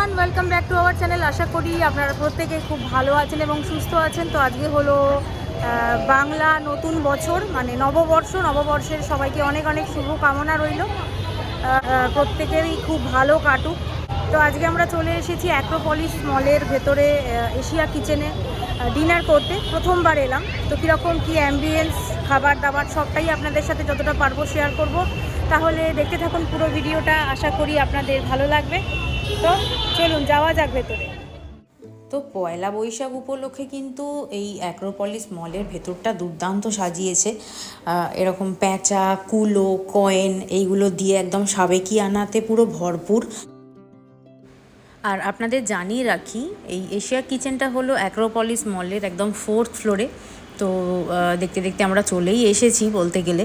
Everyone welcome back to our channel আশা করি আপনারা প্রত্যেকে খুব ভালো আছেন এবং সুস্থ আছেন। তো আজকে হলো বাংলা নতুন বছর মানে নববর্ষ। নববর্ষের সবাইকে অনেক অনেক শুভকামনা রইল। প্রত্যেকেরই খুব ভালো কাটুক। তো আজকে আমরা চলে এসেছি অ্যাক্রোপলিস মলের ভেতরে এশিয়া কিচেনে ডিনার করতে। প্রথমবার এলাম। তো কীরকম, কী অ্যাম্বিয়েন্স খাবার দাবার সবটাই আপনাদের সাথে যতটা পারব শেয়ার করব। তাহলে দেখতে থাকুন পুরো ভিডিওটা আশা করি আপনাদের ভালো লাগবে। তো চলুন, যাওয়া যাক ভেতরে। তো পয়লা বৈশাখ উপলক্ষে কিন্তু এই অ্যাক্রোপলিস মলের ভেতরটা দুর্দান্ত সাজিয়েছে। এরকম প্যাঁচা কুলো, কয়েন, এইগুলো দিয়ে একদম সাবেকি আনাতে পুরো ভরপুর। আর আপনাদের জানিয়ে রাখি, এই এশিয়া কিচেনটা হলো অ্যাক্রোপলিস মলের একদম ফোর্থ ফ্লোরে তো দেখতে দেখতে আমরা চলেই এসেছি বলতে গেলে।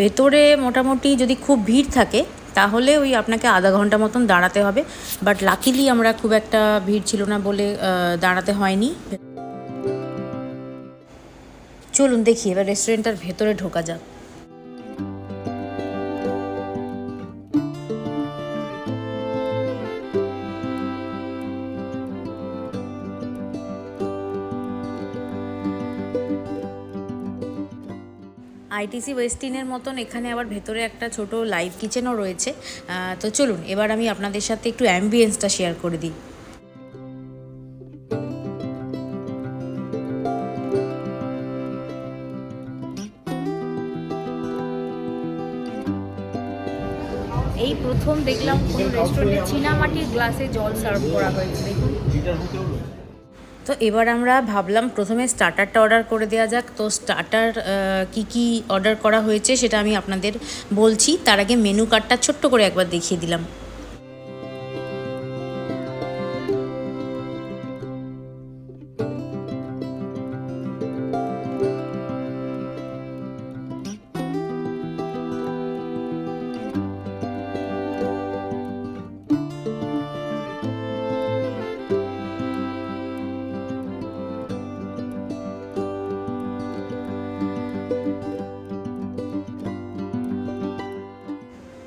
ভেতরে মোটামুটি যদি খুব ভিড় থাকে তাহলে ওই আপনাকে আধা ঘণ্টা মতন দাঁড়াতে হবে। বাট লাকিলি আমরা খুব একটা ভিড় ছিল না বলে দাঁড়াতে হয়নি। চলুন দেখি, এবার রেস্টুরেন্টটার ভেতরে ঢোকা যাক। আইটিসি ওয়েস্টিনের মতন এখানে আবার ভেতরে একটা ছোট লাইভ কিচেনও রয়েছে। তো চলুন, এবার আমি আপনাদের সাথে একটু অ্যাম্বিয়েন্সটা শেয়ার করে দিই। এই প্রথম দেখলাম কোনো রেস্টুরেন্টে চীনামাটির গ্লাসে জল সার্ভ করা হয়েছে, দেখুন। তো এবার আমরা ভাবলাম প্রথমে স্টার্টারটা অর্ডার করে দেওয়া যাক। তো স্টার্টার কি কি অর্ডার করা হয়েছে সেটা আমি আপনাদের বলছি। তার আগে মেনু কার্ডটা ছোট্ট করে একবার দেখিয়ে দিলাম।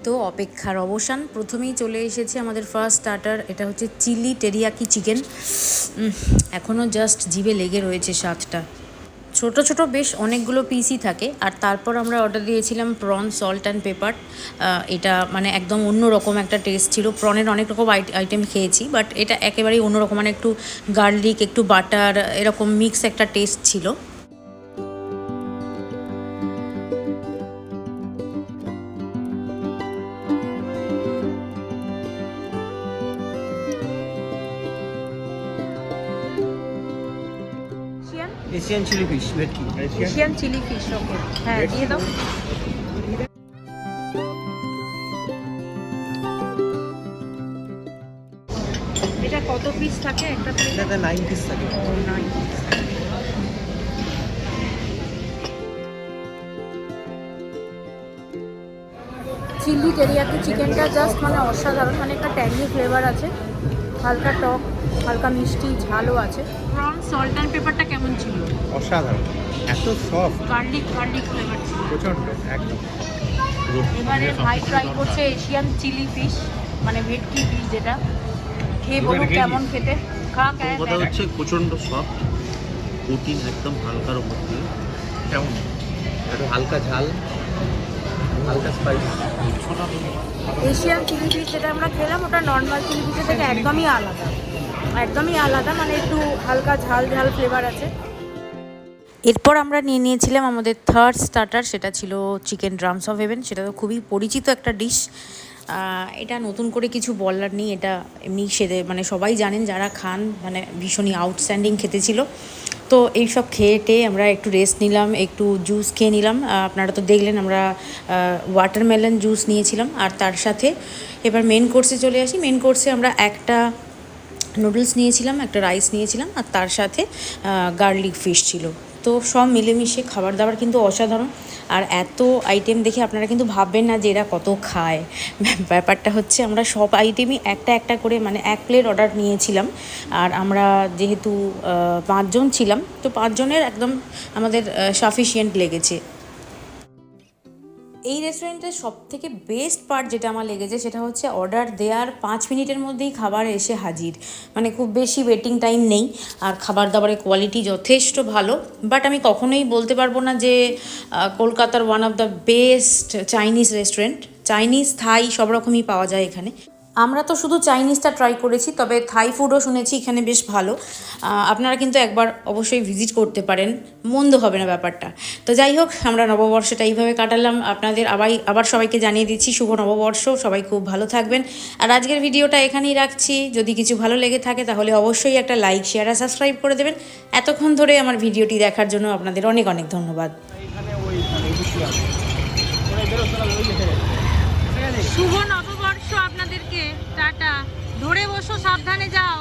তো অপেক্ষার অবসান। প্রথমেই চলে এসেছে আমাদের ফার্স্ট স্টার্টার এটা হচ্ছে চিলি টেরিয়াকি চিকেন। এখনও জাস্ট জিভে লেগে রয়েছে স্বাদটা। ছোট ছোট বেশ অনেকগুলো পিসই থাকে, আর তারপর আমরা অর্ডার দিয়েছিলাম প্রন সল্ট অ্যান্ড পেপার এটা মানে একদম অন্য রকম একটা টেস্ট ছিল। প্রনের অনেক রকম আইটেম খেয়েছি বাট এটা একেবারেই অন্যরকম মানে একটু গার্লিক একটু বাটার এরকম মিক্স একটা টেস্ট ছিল। Asian chilli fish bhetki Asian chilli fish okay হ্যাঁ দিয়ে দাও এটা কত পিস থাকে? একটা প্লেটে এটাতে নাইন পিস থাকে। ও নয় চিলি টেরিয়াকি চিকেনটা জাস্ট মানে অসাধারণ মানে একটা ট্যাঙ্গি ফ্লেভার আছে। হালকা টক হালকা মিষ্টি ঝালও আছে। প্রন সল্ট অ্যান্ড পেপারটা কেমন ছিল? অসাধারণ। এত সফট গার্লিক গার্লিক ফ্লেভার ছিল। প্রচণ্ড একদম। এবারে ভাই ট্রাই করছে এশিয়ান চিলি ফিশ মানে ভেটকি ফিশ যেটা। খেয়ে বলুন কেমন খেতে? খা প্রথম কথা হচ্ছে প্রচণ্ড সফট প্রোটিন একদম হালকার উপর দিয়ে কেমন? একটু হালকা ঝাল। হালকা স্পাইস এশিয়ান চিলি ফিশ যেটা আমরা খেলাম ওটা নর্মাল চিলি ফিশের থেকে একদমই আলাদা। একদমই আলাদা মানে একটু হালকা ঝাল ঝাল ফ্লেভার আছে। এরপর আমরা নিয়ে নিয়েছিলাম আমাদের থার্ড স্টার্টার সেটা ছিল চিকেন ড্রামস অফ হেভেন সেটা তো খুবই পরিচিত একটা ডিশ এটা নতুন করে কিছু বলার নেই এটা এমনি সেদে মানে সবাই জানেন যারা খান মানে ভীষণই আউটস্ট্যান্ডিং খেতে ছিল। তো এইসব খেয়ে টেয়ে আমরা একটু রেস্ট নিলাম, একটু জুস খেয়ে নিলাম। আপনারা তো দেখলেন আমরা ওয়াটারমেলন জুস নিয়েছিলাম। আর তার সাথে এবার মেন কোর্সে চলে আসি। মেন কোর্সে আমরা একটা নুডলস নিয়েছিলাম, একটা রাইস নিয়েছিলাম। আর তার সাথে গার্লিক ফিশ ছিল। তো সব মিলেমিশে খাবার দাবার কিন্তু অসাধারণ। আর এত আইটেম দেখে আপনারা কিন্তু ভাববেন না যে এরা কত খায়। ব্যাপারটা হচ্ছে আমরা সব আইটেমই একটা একটা করে মানে এক প্লেট অর্ডার নিয়েছিলাম। আর আমরা যেহেতু পাঁচজন ছিলাম, তো পাঁচজনের একদম আমাদের সাফিসিয়েন্ট লেগেছে। এই রেস্টুরেন্টের সব থেকে বেস্ট পার্ট যেটা আমার লেগেছে সেটা হচ্ছে অর্ডার দেওয়ার পাঁচ মিনিটের মধ্যেই খাবার এসে হাজির। মানে খুব বেশি ওয়েটিং টাইম নেই, আর খাবার দাবারের কোয়ালিটি যথেষ্ট ভালো। বাট আমি কখনোই বলতে পারব না যে কলকাতার one of the best Chinese restaurant Chinese Thai সব রকমই পাওয়া যায় এখানে। আমরা তো শুধু চাইনিজটা ট্রাই করেছি, তবে থাই ফুডও শুনেছি এখানে বেশ ভালো। আপনারা কিন্তু একবার অবশ্যই ভিজিট করতে পারেন, মন্দ হবে না ব্যাপারটা। তো যাই হোক, আমরা নববর্ষটা এইভাবে কাটালাম। আপনাদের আবার আবার সবাইকে জানিয়ে দিচ্ছি, শুভ নববর্ষ, সবাই খুব ভালো থাকবেন। আর আজকের ভিডিওটা এখানেই রাখছি। যদি কিছু ভালো লেগে থাকে, তাহলে অবশ্যই একটা লাইক শেয়ার আর সাবস্ক্রাইব করে দেবেন। এতক্ষণ ধরে আমার ভিডিওটি দেখার জন্য আপনাদের অনেক অনেক ধন্যবাদ। শুভ নববর্ষ আপনাদেরকে। টাটা। ধরে বসো সাবধানে যাও।